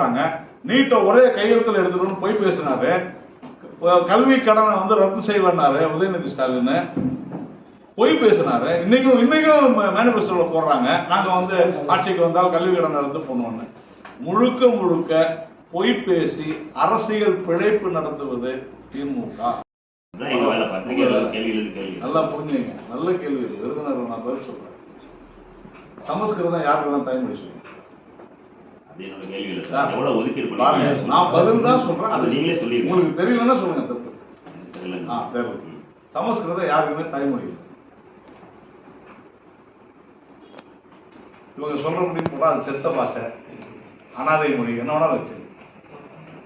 பேசுறாங்க. நீட்டை ஒரே கையெழுத்துல எடுத்துக்கணும்னு போய் பேசினாரு. கல்வி கடனை வந்து ரத்து செய்வேன்னாரு உதயநிதி ஸ்டாலின் பொய் பேசினாரு. இன்னைக்கும் இன்னைக்கும் மேனிஃபெஸ்டோல போடுறாங்க. நாங்க வந்து ஆட்சிக்கு வந்தால் கல்வி கடனை ரத்து பண்ணுவோம்னு முழுக்க முழுக்க பொய் பேசி அரசியல் பிழைப்பு நடத்துவது திமுக. நல்லா புரிஞ்சுங்க. நல்ல கேள்வி இது விருதுநகர் நான் பதில் சொல்றேன். சமஸ்கிருதம் யாருக்கெல்லாம் தாய்மொழி சொல்லுங்க என்னோட சார், ஒதுக்கீடு பண்ணி நான் பதில் தான் சொல்றேன். அது நீங்களே சொல்லிருங்க உங்களுக்கு தெரியலன்னா சொல்லுங்க தப்பு தெரியல ஆ தெரியல. சமஸ்கிருதம் யாருக்குமே தாய்மொழி இல்லை. இவங்க சொல்ற முடியும் அது செத்த பாஷை அனாதை மொழி என்ன வேணாலும் வச்சு.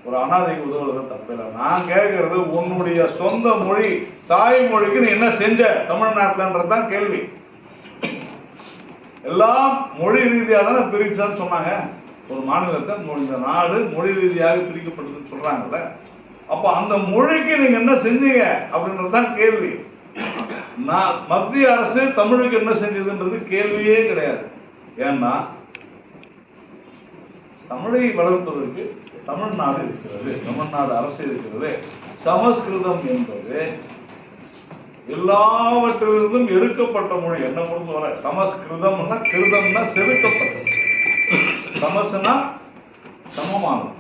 ஒரு அனாதைக்கு உதவுறது தப்பு இல்லை. நான் கேட்கறது உன்னுடைய சொந்த மொழி தாய்மொழிக்கு நீ என்ன செஞ்ச? தமிழ்நாட்டிலன்றது தான் கேள்வி. எல்லாம் மொழி ரீதியாக தானே பிரிச்சான்னு சொன்னாங்க. ஒரு மாநிலத்தை இந்த நாடு மொழி ரீதியாக பிரிக்கப்பட்டதுன்னு சொல்றாங்கல்ல அப்போ அந்த மொழிக்கு நீங்க என்ன செஞ்சீங்க அப்படின்றது தான் கேள்வி. நான் மத்திய அரசு தமிழுக்கு என்ன செஞ்சதுன்றது கேள்வியே கிடையாது. ஏன்னா தமிழை வளர்ப்பதற்கு தமிழ்நாடு இருக்கிறது தமிழ்நாடு அரசு இருக்கிறது. சமஸ்கிருதம் என்பது எல்லாவற்றிலிருந்தும் எடுக்கப்பட்ட மொழி என்ன பொறுத்தவரை சமஸ்கிருதம்னா கிருதம்னா செதுக்கப்பட்டது. சமஸ்னா சமமானது.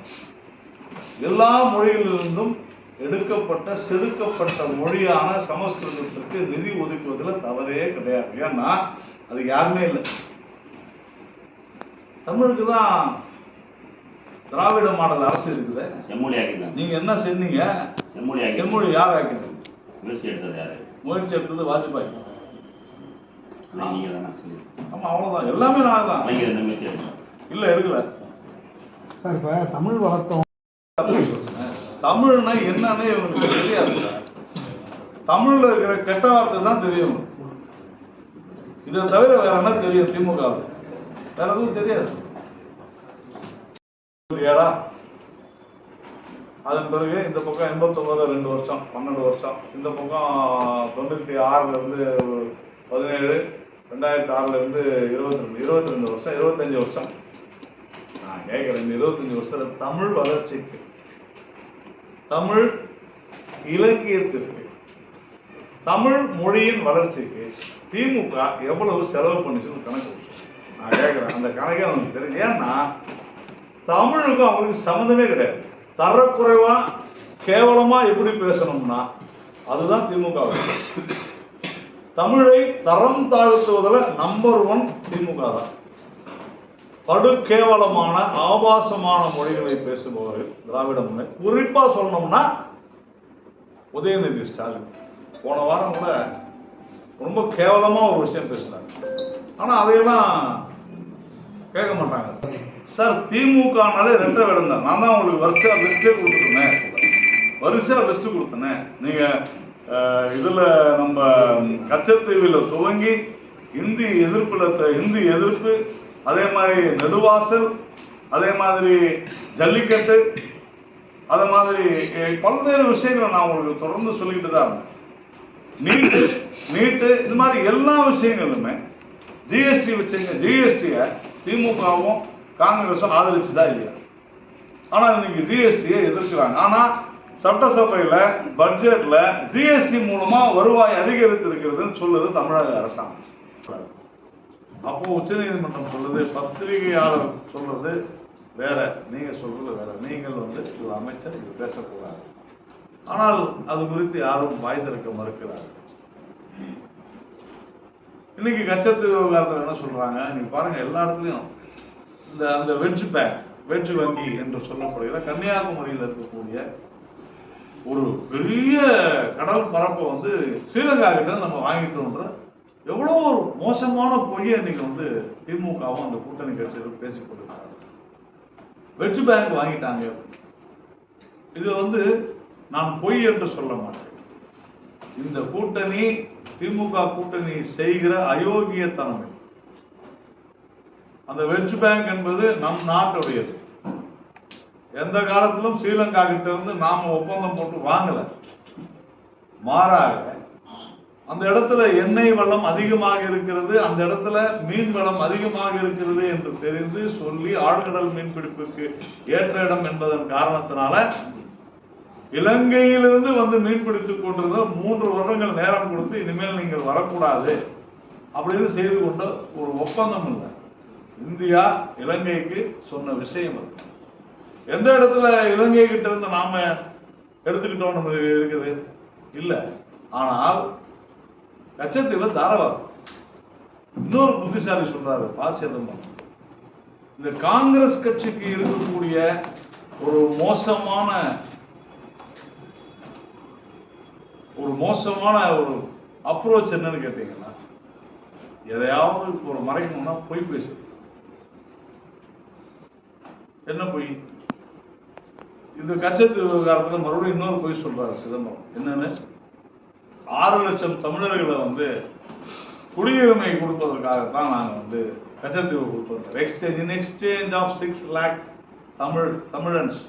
எல்லா மொழிகளிலிருந்தும் எடுக்கப்பட்ட செதுக்கப்பட்ட மொழியான சமஸ்கிருதத்திற்கு நிதி ஒதுக்குவதில் தவறே கிடையாது. ஏன்னா அது யாருமே இல்லை. தமிழுக்கு தான் திராவிட மாடல் அரசு இருக்குது. செம்மொழி ஆக்கிட்டாங்க நீங்க என்ன செஞ்சீங்க? செம்மொழி ஆக்கி செம்மொழி யார் ஆக்கினது முயற்சி எடுத்தது யாரு? முயற்சி எடுத்தது வாஜ்பாய். நீங்க தானே ஆமா அவ்வளவுதான். எல்லாமே நான் தான் இல்ல எடுக்கல. சார் இப்போ தமிழ் வளர்த்தோம். தமிழ்னா என்னன்னு இவனுக்கு தெரியாது. தமிழ்ல இருக்கிற கெட்ட வார்த்தை தான் தெரியும். இதை தவிர வேற என்ன தெரியும் திமுக? வேற எதுவும் தெரியாது. ஏடா அதன் பிறகு இந்த பக்கம் எண்பத்தொன்பது ரெண்டு வருஷம் பன்னெண்டு வருஷம். இந்த பக்கம் தொண்ணூத்தி ஆறுல இருந்து பதினேழு ரெண்டாயிரத்தி ஆறுல இருந்து இருபத்தி ரெண்டு இருபத்தி ரெண்டு வருஷம் இருபத்தஞ்சு வருஷம். நான் கேட்குறேன் இந்த இருபத்தஞ்சு வருஷத்துல தமிழ் வளர்ச்சிக்கு தமிழ் இலக்கியத்திற்கு தமிழ் மொழியின் வளர்ச்சிக்கு திமுக எவ்வளவு செலவு பண்ணிச்சுன்னு கணக்கு நான் கேட்குறேன் அந்த கணக்கே நமக்கு தெரியும் ஏன்னா தமிழுக்கும் அவங்களுக்கு சம்மந்தமே கிடையாது. தரக்குறைவா கேவலமா எப்படி பேசணும்னா அதுதான் திமுக தமிழை தரம் தாழ்த்துவதில் நம்பர் ஒன் திமுக தான். படு கேவலமான ஆபாசமான மொழிகளை பேசுபவர்கள் திராவிட மொழி குறிப்பாக சொல்லணும்னா உதயநிதி ஸ்டாலின். போன வாரம் கூட ரொம்ப கேவலமாக ஒரு விஷயம் பேசினார். ஆனால் அதையெல்லாம் கேட்க மாட்டாங்க. சார் திமுகனாலே ரெண்டை வேடம் தான். நான் தான் உங்களுக்கு வரிசையாக பெஸ்ட்டே கொடுத்துருந்தேன். வரிசையாக பெஸ்ட்டு கொடுத்தனேன் நீங்கள் இதில் நம்ம கச்சத்தீவில் துவங்கி இந்தி எதிர்ப்பில் இந்தி எதிர்ப்பு அதே மாதிரி நெடுவாசல் அதே மாதிரி ஜல்லிக்கட்டு அதே மாதிரி பல்வேறு விஷயங்களை நான் உங்களுக்கு தொடர்ந்து சொல்லிக்கிட்டு தான் இருந்தேன் நீட்டு நீட்டு இது மாதிரி எல்லா விஷயங்களுமே ஜிஎஸ்டி வச்சுங்க ஜிஎஸ்டியை திமுகவும் காங்கிரஸும் ஆதரிச்சுதா இல்லையா? ஆனால் இன்னைக்கு ஜிஎஸ்டியை எதிர்க்கிறாங்க. ஆனால் சட்டசபையில் பட்ஜெட்டில் ஜிஎஸ்டி மூலமாக வருவாய் அதிகரித்து இருக்கிறதுன்னு சொல்லுது தமிழக அரசாங்கம். அப்போ உச்சநீதிமன்றம் சொல்றது பத்திரிகையாளர் சொல்றது வேற நீங்க சொல்றது வேற. நீங்கள் வந்து ஒரு அமைச்சர் இது பேசக்கூடாது ஆனால் அது குறித்து யாரும் வாய் திறக்க மறுக்கிறார். இன்னைக்கு கச்சத்து விவகாரத்தில் என்ன சொல்றாங்க? நீங்க பாருங்க எல்லா இடத்துலையும் இந்த அந்த வெஜ் பேங்க் வெஜ் வங்கி என்று சொல்லப்படுகிற கன்னியாகுமரியில் இருக்கக்கூடிய ஒரு பெரிய கடல் பரப்பை வந்து ஸ்ரீலங்கா கிட்ட நம்ம வாங்கிட்டோன்ற எவ்வளோ ஒரு மோசமான பொய்யை இன்னைக்கு வந்து திமுகவும் அந்த கூட்டணி கட்சிகளும் பேசிக் கொண்டிருக்காங்க வெற்றி பேங்க் வாங்கிட்டாங்க. இது வந்து நான் பொய் என்று சொல்ல மாட்டேன். இந்த கூட்டணி திமுக கூட்டணி செய்கிற அயோக்கியத்தனம் அந்த வெற்றி பேங்க் என்பது நம் நாட்டுடையது. எந்த காலத்திலும் ஸ்ரீலங்கா கிட்ட இருந்து நாம ஒப்பந்தம் போட்டு வாங்கல. மாறாக அந்த இடத்துல எண்ணெய் வளம் அதிகமாக இருக்கிறது அந்த இடத்துல மீன் வளம் அதிகமாக இருக்கிறது என்று தெரிந்து சொல்லி ஆழ்கடல் மீன்பிடிப்புக்கு ஏற்ற இடம் என்பதன் காரணத்தினால இலங்கையிலிருந்து வந்து மீன்பிடித்துக் கொண்டிருந்த மூன்று வருடங்கள் நேரம் கொடுத்து இனிமேல் நீங்கள் வரக்கூடாது அப்படின்னு செய்து கொண்ட ஒரு ஒப்பந்தம் இல்லை. இந்தியா இலங்கைக்கு சொன்ன விஷயம் அது. எந்த இடத்துல இலங்கை கிட்ட இருந்து நாம எடுத்துக்கிட்டோம் நமக்கு இருக்குது? இல்லை. ஆனால் நட்சத்திரம் தாராவாரம் இன்னொரு புத்திசாலி சொல்றாரு பாசியதம்மா இந்த காங்கிரஸ் கட்சிக்கு இருக்கக்கூடிய ஒரு மோசமான ஒரு மோசமான ஒரு அப்ரோச் என்னன்னு கேட்டீங்கன்னா எதையாவது ஒரு மறைக்கணும்னா பொய் பேசு. என்ன பொய்? இந்த கச்சத்து விவகாரத்துல மறுபடியும் இன்னொரு பொய் சொல்றாரு சிதம்பரம். என்னன்னு? ஆறு லட்சம் தமிழர்களை வந்து குடியுரிமை கொடுப்பதற்காகத்தான் நாங்கள் வந்து கச்சத்தீவு கொடுத்தோம் exchange in exchange of six lakh Tamil Tamizhans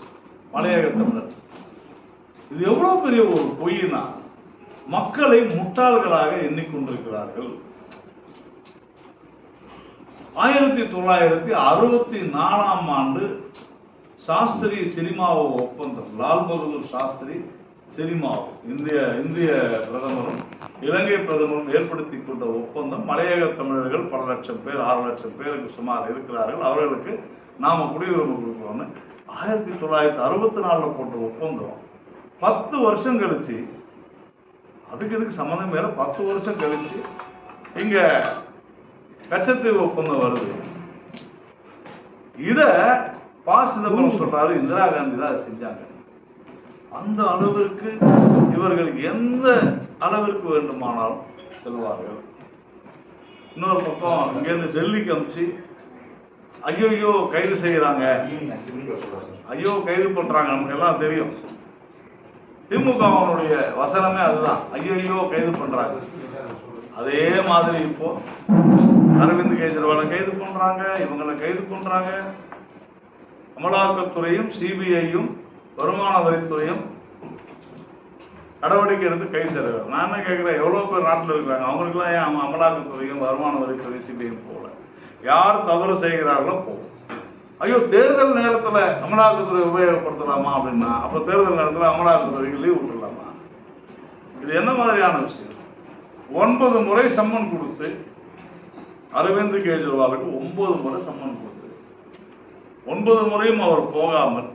மலையக தமிழர் இது எவ்வளவு பெரிய ஒரு பொய்னா மக்களை முட்டாள்களாக எண்ணிக்கொண்டிருக்கிறார்கள். ஆயிரத்தி தொள்ளாயிரத்தி அறுபத்தி நாலாம் ஆண்டு சாஸ்திரி சினிமாவோ ஒப்பந்தம் லால் பகதூர் சாஸ்திரி சினிமாவோ இந்திய இந்திய பிரதமரும் இலங்கை பிரதமரும் ஏற்படுத்தி கொண்ட ஒப்பந்தம் மலையக தமிழர்கள் பல லட்சம் பேர் ஆறு லட்சம் பேருக்கு சுமார் இருக்கிறார்கள். அவர்களுக்கு நாம குடியுரிமை கொடுக்கிறோம்னு ஆயிரத்தி தொள்ளாயிரத்தி அறுபத்தி நாலுல போட்ட ஒப்பந்தம் பத்து வருஷம் கழிச்சு அதுக்கு இதுக்கு சம்மந்தம் மேல பத்து வருஷம் கழிச்சு இங்க கச்சத்தீவு ஒப்பந்தம் வருது. இத பா சிதம்பரம் சொல்றாரு இந்திரா காந்தி தான் செஞ்சாங்க. அந்த அளவிற்கு இவர்கள் எந்த அளவிற்கு வேண்டுமானாலும் செல்வார்கள். இன்னொரு பக்கம் இங்கேருந்து டெல்லிக்கு அமிச்சு ஐயோ கைது செய்யறாங்க ஐயோ கைது பண்றாங்க நமக்கு எல்லாம் தெரியும். திமுகவினுடைய வசனமே அதுதான். ஐயோ கைது பண்றாங்க. அதே மாதிரி இப்போ அரவிந்த் கெஜ்ரிவாலை கைது பண்றாங்க இவங்களை கைது பண்றாங்க. அமலாக்கத்துறையும் சிபிஐயும் வருமான வரித்துறையும் நடவடிக்கை எடுத்து கை சேருவாங்க நான் என்ன கேட்குறேன்? எவ்வளோ பேர் நாட்டில் இருக்கிறாங்க? அவங்களுக்குலாம் ஏன் அமலாக்கத்துறையும் வருமான வரித்துறையும் சிபிஐயும் போகல? யார் தவறு செய்கிறார்களோ போகும். ஐயோ தேர்தல் நேரத்தில் அமலாக்கத்துறை உபயோகப்படுத்தலாமா அப்படின்னா அப்போ தேர்தல் நேரத்தில் அமலாக்கத்துறைக்கு லீவ் விட்டுலாமா இது என்ன மாதிரியான விஷயம்? ஒன்பது முறை சம்மன் கொடுத்து அரவிந்த் கெஜ்ரிவாலுக்கு ஒன்பது முறை சம்மன் கொடுத்து ஒன்பது முறையும் அவர் போகாமல்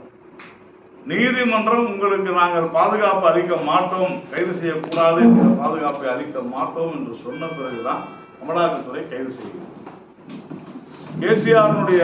நீதிமன்றம் உங்களுக்கு நாங்கள் பாதுகாப்பு அளிக்க மாட்டோம் கைது செய்யக்கூடாது என்கிற பாதுகாப்பை அளிக்க மாட்டோம் என்று சொன்ன பிறகுதான் அமலாக்கத்துறை கைது செய்யும் கேசிஆருடைய